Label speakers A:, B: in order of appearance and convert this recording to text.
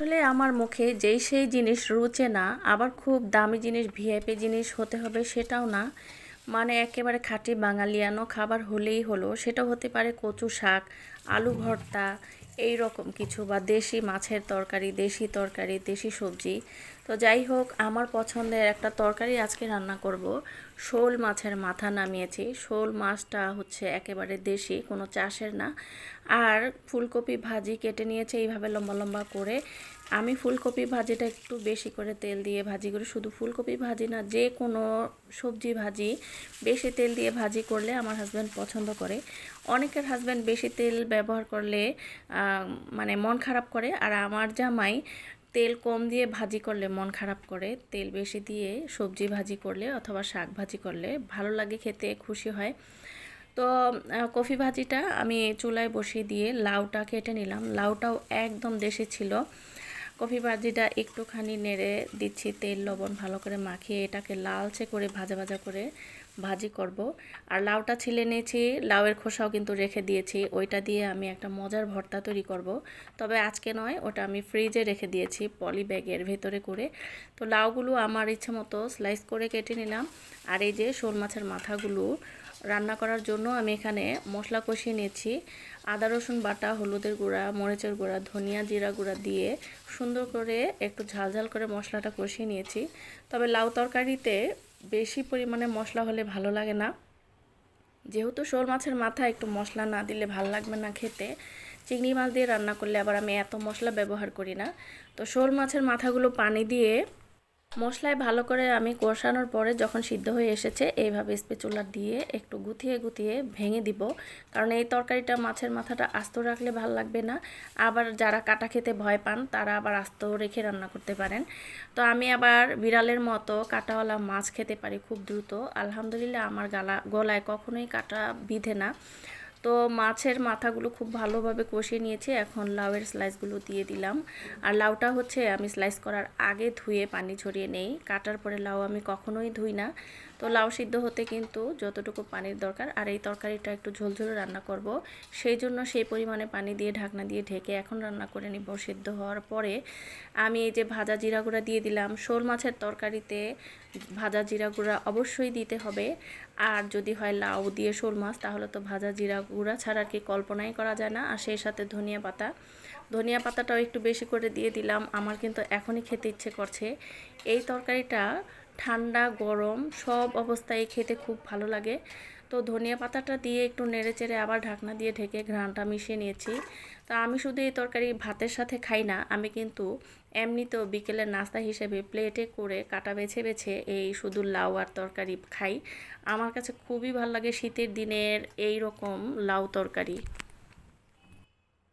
A: আসলে আমার মুখে যেই সেই জিনিস রুচে না, আবার খুব দামি জিনিস ভিআইপি জিনিস হতে হবে সেটাও না। মানে একেবারে খাঁটি বাঙালিয়ানো খাবার হলেই হলো সেটা হতে পারে কচু শাক আলু ভর্তা, এই রকম কিছু বা দেশি মাছের তরকারি, দেশি তরকারি, দেশি সবজি। তো যাই হোক, আমার পছন্দের একটা তরকারি আজকে রান্না করব। শোল মাছের মাথা নামিয়েছি। শোল মাছটা হচ্ছে একেবারে দেশি, কোনো চাষের না। আর ফুলকপি ভাজি কেটে নিয়েছে, এইভাবে লম্বা লম্বা করে। আমি ফুলকপি ভাজিটা একটু বেশি করে তেল দিয়ে ভাজি করি। শুধু ফুলকপি ভাজি না, যে কোনো সবজি ভাজি বেশি তেল দিয়ে ভাজি করলে আমার হাজব্যান্ড পছন্দ করে। অনেকের হাজব্যান্ড বেশি তেল ব্যবহার করলে মানে মন খারাপ করে। আর আমার জামাই তেল কম দিয়ে ভাজি করলে মন খারাপ করে। তেল বেশি দিয়ে সবজি ভাজি করলে অথবা শাক ভাজি করলে ভালো লাগে, খেতে খুশি হয়। তো কফি ভাজিটা আমি চুলায় বসিয়ে দিয়ে লাউটা কেটে নিলাম। লাউটাও একদম দেশে ছিল। কফি ভাজিটা একটুখানি নেড়ে দিচ্ছি, তেল, লবণ ভালো করে মাখিয়ে এটাকে লালচে করে ভাজা ভাজা করে ভাজি করব। আর লাউটা ছিলে নিয়েছি, লাউয়ের খোসাও কিন্তু রেখে দিয়েছি, ওইটা দিয়ে আমি একটা মজার ভর্তা তৈরি করব। তবে আজকে নয়, ওটা আমি ফ্রিজে রেখে দিয়েছি পলি ব্যাগের ভেতরে করে। তো লাউগুলো আমার ইচ্ছে মতো স্লাইস করে কেটে নিলাম। আর এই যে শোল মাছের মাথাগুলো রান্না করার জন্য আমি এখানে মশলা কষিয়ে নিয়েছি। আদা, রসুন বাটা, হলুদের গুঁড়া, মরিচের গুঁড়া, ধনিয়া জিরা গুঁড়া দিয়ে সুন্দর করে একটু ঝালঝাল করে মশলাটা কষিয়ে নিয়েছি। তবে লাউ তরকারিতে বেশি পরিমাণে মশলা হলে ভালো লাগে না। যেহেতু শোল মাছের মাথা একটু মশলা না দিলে ভালো লাগবে না খেতে, চিংড়ি মাছ দিয়ে রান্না করলে আবার আমি এত মশলা ব্যবহার করি না। তো শোল মাছের মাথাগুলো পানি দিয়ে মশলায় ভালো করে আমি কষানোর পরে যখন সিদ্ধ হয়ে এসেছে, এইভাবে স্পেচুলা দিয়ে একটু গুছিয়ে গুছিয়ে ভেঙে দিব। কারণ এই তরকারিটা মাছের মাথাটা আস্ত রাখলে ভালো লাগবে না। আবার যারা কাটা খেতে ভয় পান, তারা আবার আস্ত রেখে রান্না করতে পারেন। তো আমি আবার বিড়ালের মতো কাটাওয়ালা মাছ খেতে পারি খুব দ্রুত। আলহামদুলিল্লাহ আমার গালা, গলায় কখনোই কাটা বিধে না। তো মাছের মাথাগুলো খুব ভালোভাবে কষিয়ে নিয়েছি। এখন লাউয়ের স্লাইসগুলো দিয়ে দিলাম। আর লাউটা হচ্ছে আমি স্লাইস করার আগে ধুয়ে পানি ছড়িয়ে নেই। কাটার পরে লাউ আমি কখনোই ধুই না। তো লাউ সিদ্ধ হতে কিন্তু যতটুকু পানির দরকার, আর এই তরকারিটা একটু ঝোলঝোলে রান্না করব। সেই জন্য সেই পরিমাণে পানি দিয়ে ঢাকনা দিয়ে ঢেকে এখন রান্না করে নিব সিদ্ধ হওয়ার পরে। আমি এই যে ভাজা জিরা গুঁড়া দিয়ে দিলাম। শোল মাছের তরকারিতে ভাজা জিরা গুঁড়া অবশ্যই দিতে হবে। আর যদি হয় লাউ দিয়ে শোল মাছ, তাহলে তো ভাজা জিরা গুঁড়া ছাড়া আর কি কল্পনাই করা যায় না। আর সেই সাথে ধনিয়া পাতা। ধনিয়া পাতাটাও একটু বেশি করে দিয়ে দিলাম। আমার কিন্তু এখনই খেতে ইচ্ছে করছে। এই তরকারিটা ঠান্ডা, গরম সব অবস্থায় খেতে খুব ভালো লাগে। তো ধনিয়া পাতাটা দিয়ে একটু নেড়ে চেড়ে আবার ঢাকনা দিয়ে ঢেকে ঘ্রাণটা মিশিয়ে নিয়েছি। তো আমি শুধু এই তরকারি ভাতের সাথে খাই না, আমি কিন্তু এমনিতেও বিকেলের নাস্তা হিসেবে প্লেটে করে কাটা বেছে বেছে এই শুধু লাউ আর তরকারি খাই। আমার কাছে খুবই ভালো লাগে শীতের দিনের এই রকম লাউ তরকারি।